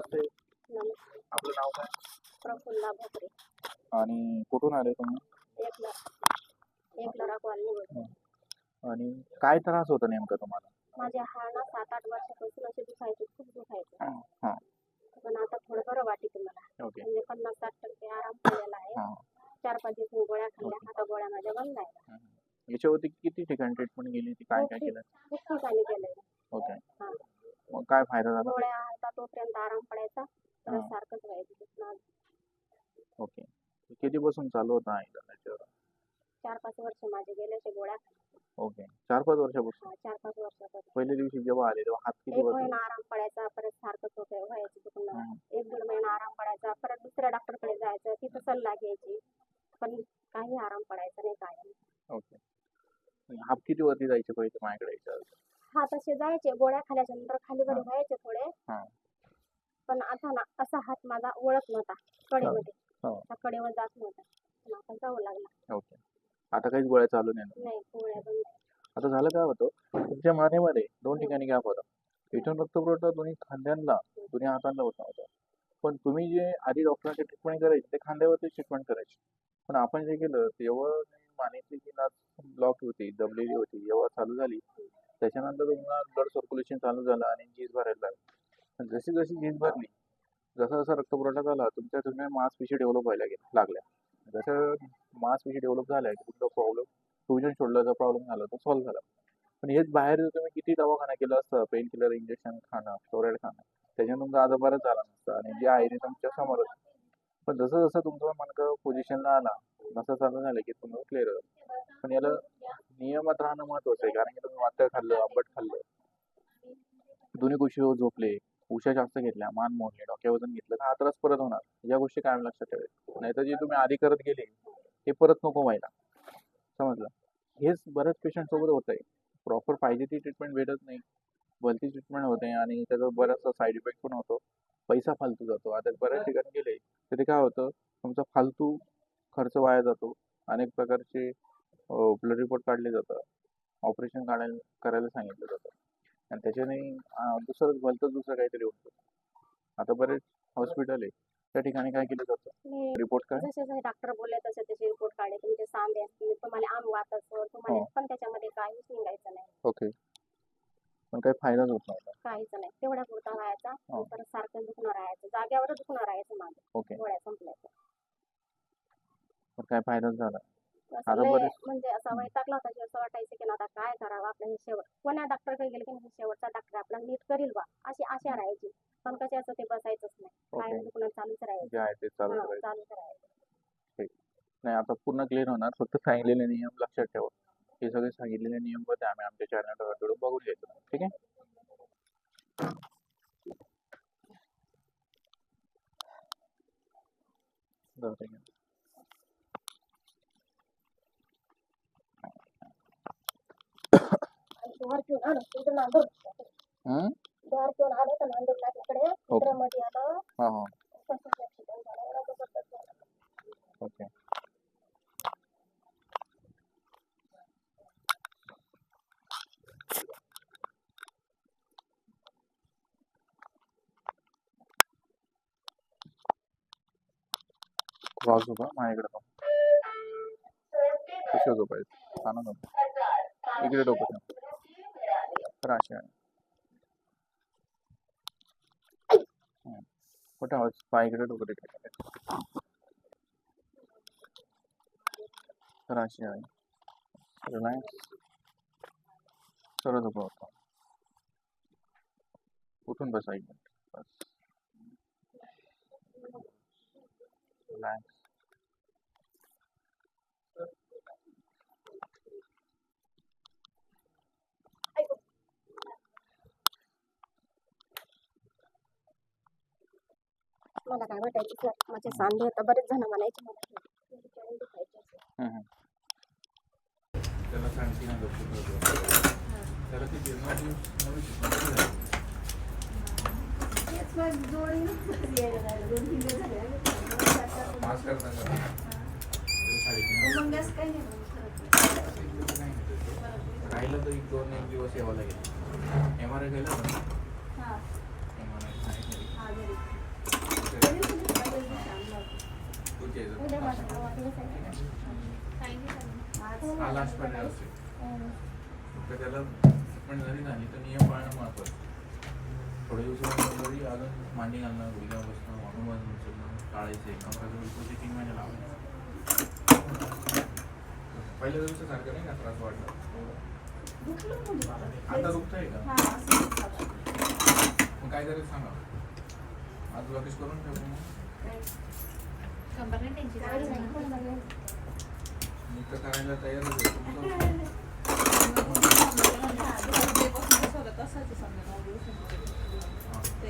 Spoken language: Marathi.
आपलं नाव काय? प्रफुल्ला भोकरे. आणि कुठून आले तुम्ही? एकला एकला कॉलनी आणि काय त्रास होता नेमका तुम्हाला? माझ्या हा ना सात आठ वर्षापासून असे दुखायचे खूप दुखायचे हां हां. पण आता थोडं बरं वाटते मला. ओके. म्हणजे पन्नास साठ टक्के आराम पडलेला आहे. हां. चार पाच दिवस गोळ्या खाल्ल्या आता गोळ्या माझ्या बंद आहे याच्यावरती किती ठिकाणी ट्रीटमेंट गेली ती काय काय केलं? खूप ठिकाणी गेलंय ओके. हा. मग काय फायदा झाला? गोळ्या तोपर्यंत आराम पडायचा हां. सारखंच व्हायचं. दुखणं. ओके. किती बसून चालू होता चार पाच वर्ष माझे गेले असे गोळ्या. ओके. चार पाच वर्षापासून? हा, चार पाच वर्षापासून. पहिल्या दिवशी जेव्हा आले तेव्हा हात किती एक महिना आराम पडायचा परत सारखंच होतं व्हायचं दुखणं हं. एक दीड महिना आराम पडायचा परत दुसऱ्या डॉक्टरकडे जायचं तिथं सल्ला घ्यायची. पण काही आराम पडायचा नाही काय ओके. हात किती वरती जायचे पहिले माझ्याकडे यायच्या अगोदर? हा तसे जायचे गोळ्या खाल्याच्या नंतर खाली वर व्हायचे थोडे. हा. पण आता ना असा हात माझा वळत नव्हता. कडेमध्ये. हो. त्या कडेवर जात नव्हता. पण आता जावं लागला. ओके. आता काहीच गोळ्या चालू नाही ना? नाही गोळ्या बंद आता झालं काय होतं? तुमच्या मानेमध्ये दोन ठिकाणी गॅप होता. इथून रक्तपुरवठा दोन्ही खांद्यांना दोन्ही हातांना होत नव्हता. पण तुम्ही जे आधी डॉक्टरांचे ट्रीटमेंट करायचे ते खांद्यावरती ट्रीटमेंट करायचे. पण आपण जे केलं तेव्हा मानेची जी नाच ब्लॉक होती दबलेली होती जेव्हा चालू झाली त्याच्यानंतर तुम्हाला ब्लड सर्क्युलेशन चालू झालं आणि झीज भरायला लागली. जशी जशी झीज भरली जसा जसा रक्तपुरवठा झाला तुमच्या तुम्ही मांसपेशी डेव्हलप व्हायला गेल्या लागल्या. जसं मांसपेशी डेव्हलप झाल्या की तुमचा प्रॉब्लेम ट्युजन शोल्डरचा प्रॉब्लेम झाला तो सॉल्व्ह झाला. पण हेच बाहेर जर तुम्ही किती दवाखाना केला असतं पेन किलर इंजेक्शन खाणं फ्लोराईड खाणं त्याच्यानं तुमचा आज बरंच झाला नसतं आणि जे आहे ते तुमच्यासमोर पण जसं जसं तुमचं मणकं पोझिशनला आला नसं चालू झालं की तुम्ही क्लिअर पण याला नियमात राहणं महत्वाचं आहे कारण की तुम्ही वाटतं खाल्लं आंबट खाल्लं. दोन्ही गोष्टी हो झोपले. उशा जास्त घेतल्या मान मोडले डोक्या वजन घेतलं तर हा त्रास परत होणार. या गोष्टी कायम लक्षात ठेवायच्या. नाहीतर जे तुम्ही आधी करत गेले ते परत नको व्हायला. समजलं? हेच बऱ्याच पेशंट सोबत होत आहे प्रॉपर पाहिजे ती ट्रीटमेंट भेटत नाही. भलती ट्रीटमेंट होते आणि त्याचा बराचसा साईड इफेक्ट पण होतो. पैसा फालतू जातो. आता बऱ्याच ठिकाणी गेले तर ते काय होतं? तुमचा फालतू खर्च वाया जातो. अनेक प्रकारचे ब्लड रिपोर्ट काढले जातात. ऑपरेशन काढायला करायला सांगितलं जातं. आणि त्याच्याने अं, दुसरं भलतंच दुसरं काहीतरी होतं. आता बरेच हॉस्पिटल आहे त्या ठिकाणी काय केलं जातं? रिपोर्ट काय? जसे जसे डॉक्टर बोलले तसे तसे रिपोर्ट काढले. तुमचे सांधे असतील तुम्हाला आम वाताचं तुम्हाला हो. पण त्याच्यामध्ये काहीच निघायचं नाही. ओके. पण काही फायदाच होत नव्हता. काहीच नाही. तेवढ्या पुरता राहायचा हो. परत सारखं दुखणं राहायचं. जाग्यावरच दुखणं राहायचं माझं ओके. गोळ्या संपल्याचं पण काय फायदाच झाला. असं लय म्हणजे असा वैतागला होता की असं वाटायचं की आता काय करावं आपलं हे शेवट. कोण्या डॉक्टरकडे गेले की शेवटचा डॉक्टर आपला नीट करील बा. अशी आशा राहायची. पण कशाचं ते बसायचंच नाही. काय दुखणं चालूच राहायचं. जे आहे ते चालू हा, करायचं चालूच राहायचं. नाही आता पूर्ण क्लिअर होणार. फक्त सांगितलेले नियम लक्षात ठेवा. हे सगळे सांगितलेले नियममध्ये आम्ही आमच्या चॅनलवर बघून घ्यायचं ठीक आहे? जाऊ दे. घर घेऊन आलो. नांदूर हं? घेऊन आलो तर चित्रामध्ये आलं. हा हा. कसं accident झालं, एवढं जबरदस्त झालं. ओके क्रॉस माझ्याकडे पण कशा झोपायचं काना झोप. इकडे डोकं ठेव. तर अशी आहे हं. कुठं आवाज पाय इकडे डोकं तिकडे करायचं. तर अशी आहे रिलॅक्स सरळ मला काय वाटायचं की माझे सांधे आता बरेच जण म्हणायचे मला की बिचारे दुखायचे असं. हम्म. त्याला सांगते ना डॉक्टर त्याला ती जेवणाची म्हणून शिकवली. मास्क करता का? त्याला साडेतीन राहिलं तर एक दोन एक दिवस यावं लागेल. एम आर आय केलं हा लास्ट फक्त त्याला पण जरी झाली तर नियम पाळणं महत्वाचं. थोड्या दिवसानंतर जरी अजून मांडी घालणं गुडघ्या बसणं अनुबंध उचलणं टाळायचे कमराचं बिलकुल तीन महिने लावायचे. पहिल्या दिवसासारखं नाही का त्रास वाटला आता दुखतंय का? मग काय करायचं सांगा. आज वापिस करून ठेवतो मग. गाडी नाही, कोण बघेल? मी तर करायला तयारच आहे तुमचं हा. ते